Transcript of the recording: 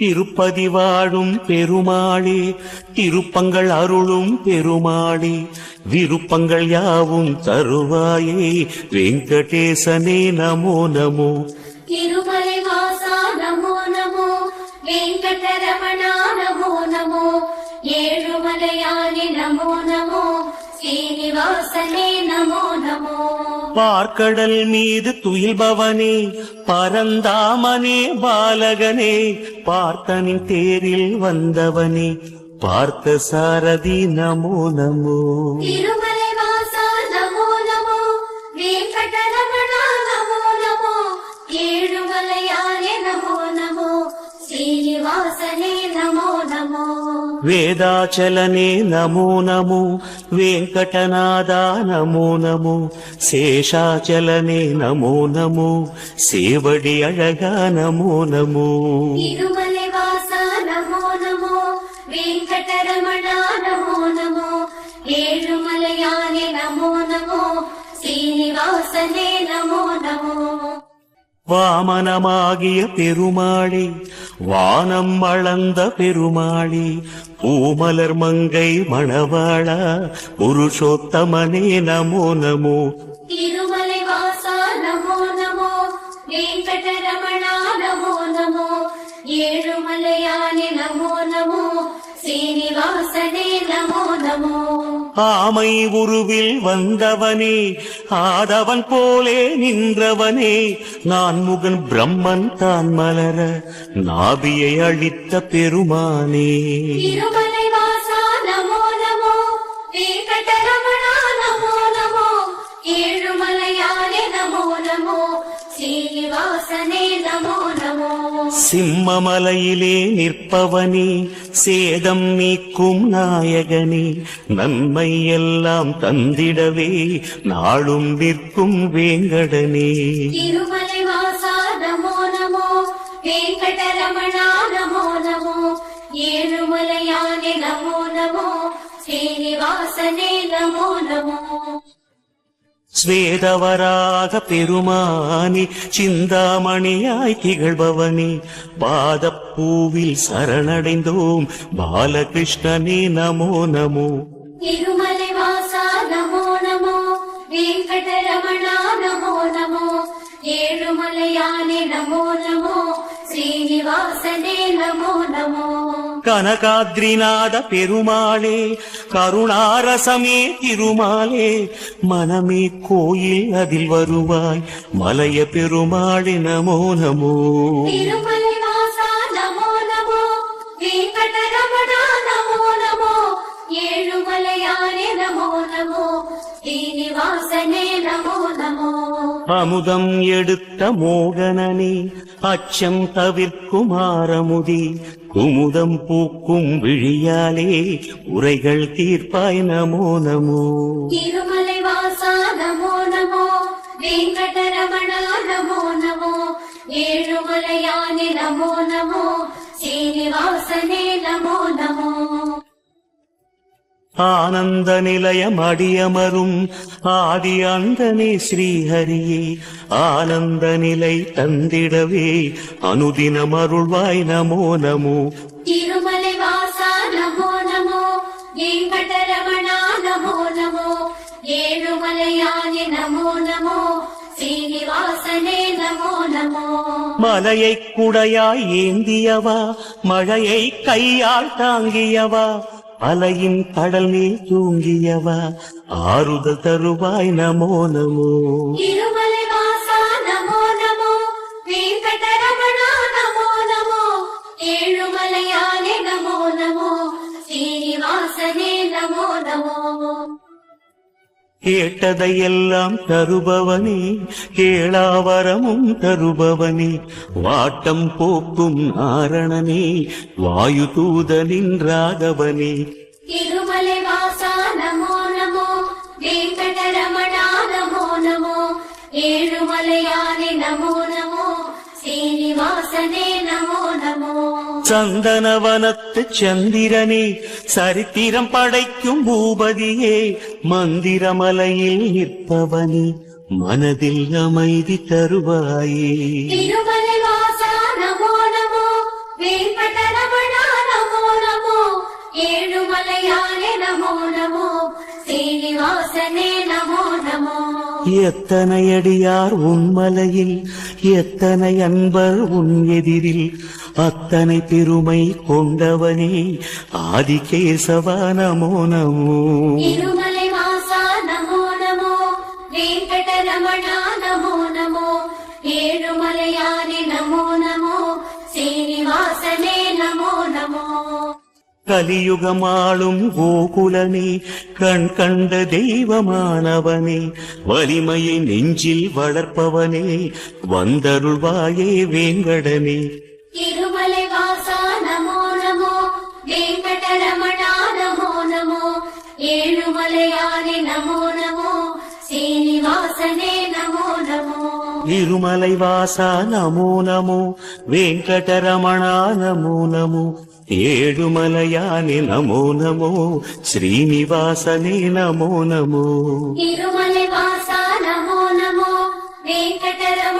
திருப்பதி வாழும் பெருமாளே திருப்பங்கள் அருளும் பெருமாளே விருப்பங்கள் யாவும் தருவாயே வெங்கடேசனே நமோ நமோ. திருமலை வாசா நமோ நமோ வெங்கடரமணா நமோ நமோ ஏழுமலையானே நமோ நமோ. ஸ்ரீனிவாசனே நமோ நமோ. பார்க்கடல் மீது துயில்பவனே பரந்தாமனே பாலகனே பார்த்தனின் தேரில் வந்தவனே பார்த்த சாரதி நமோ நமோ. நமோ நமோ. ஸ்ரீனிவாசனே நமோ వేదాచలనే నమో నమో వెంకటనాదా నమో నమో శేషాచలనే నమో నమో సేవడి అழகா నమో నమో నమో నమో వెంకటరమణ నమో నమో ఏడుమలయాని నమో నమో శ్రీనివాసనే నమో నమో வாமனமாகிய பெருமாளே வானம் வளர்ந்த பெருமாளே பூமலர் மங்கை மணவாளா புருஷோத்தமனே நமோ நமோ. திருமலை வாசா நமோ நமோ வெங்கடரமணா நமோ நமோ ஏழுமலையானே நமோ நமோ. சீனிவாசனே நமோ நமோ. ஆமை உருவில் வந்தவனே ஆதவன் போலே நின்றவனே. நான் முகன் பிரம்மன் தான் மலர நாபியை அழித்த பெருமானே. ஏழுமலை நமோ நமோ சீனிவாசனே நமோ நமோ சிம்மமலையிலே நிற்பவனே சேதம் நீக்கும் நாயகனே நன்மை எல்லாம் தந்திடவே நாளும் நிற்கும் வேங்கடனே திருமலை வாசா நமோ நமோ வேங்கடரமணா நமோ நமோ ஏழுமலையானே நமோ நமோ சீனிவாசனே நமோ நமோ ஸ்வேதவராக பெருமானி சிந்தாமணியாய் திகழ்பவனே பாதப்பூவில் சரணடைந்தோம் பாலகிருஷ்ணனே நமோ நமோ திருமலை வாசா நமோ நமோ வெங்கடரமணா நமோ நமோ ஏழுமலையானே நமோ நமோ ஸ்ரீனிவாசனே நமோ நமோ. கனகாத்ரிநாத பெருமாளே கருணாரசமே திருமாலே மனமே கோயில் அதில் வருவாய் மலைய பெருமாளே நமோ நமோ. ஏழுமலையானே நமோ நமோ நமோ நமோ. அமுதம் எடுத்த மோகனனே அச்சம் தவிர்க்கும் ஆரமுதி. குமுதம் பூக்கும் விழியாலே உரைகள் தீர்ப்பாய் நமோ நமோ. திருமலை வாசா நமோ நமோ வெங்கடரமணா நமோ நமோ ஏழுமலையானே நமோ நமோ சீனிவாசனே நமோ நமோ. ஆனந்த நிலையம் அடியமரும். ஆதி அந்தனே ஸ்ரீஹரியே ஆனந்த நிலை தந்திடவே. அனுதினம் அருள்வாய் நமோ நமோ. திருமலை வாசா நமோ நமோ. வெங்கடரமணா நமோ நமோ. ஏழுமலையானே நமோ நமோ. சீனிவாசனே நமோ நமோ. மலையை குடையாய் ஏந்தியவா? மழையை கையால் தாங்கியவா? அலையின் கடல் நீ தூங்கியவா? ஆறுதல் தருவாய் நமோ நமோ. கேட்டதையெல்லாம் தருபவனே கேளாவரமும் தருபவனே வாட்டம் போக்கும் நாரணனே வாயு தூதனின் ராகவனே திருமலை வாசா நமோ நமோ வெங்கடரமணா நமோ நமோ ஏழுமலையானே நமோ நமோ சீனிவாசனே நமோ நமோ சந்தனவனத்து சந்திரனே சரித்திரம் படைக்கும் பூபதியே மந்திரமலையில் நிற்பவனே மனதில் அமைதி தருவாயே. ஏழுமலையாலே நமோ நமோ சீனிவாசனே நமோ நமோ. எத்தனை அடியார் உன் மலையில் எத்தனை அன்பர் உன் எதிரில்? அத்தனை பெருமை கொண்டவனே ஆதிகேசவா நமோ நமோ. நமோ நமோ. ஏழுமலையானே நமோ நமோ. கலியுகமாளும் கோகுலனே கண் கண்ட தெய்வமானவனே வலிமையை நெஞ்சில் வளர்ப்பவனே வந்தருள்வாயே வேங்கடனே. திருமலை வாசா நமோ நமோ வேங்கடரமணா நமோ நமோ ஏழுமலையானே நமோ நமோ சீனிவாசனே நமோ நமோ. இருமலை வாசா நமோ நமோ வெங்கடரமணா நமோ நமோ. ఏడుమలయాని నమో నమో శ్రీనివాసనే నమో నమో నమో నమో వెంకటరమ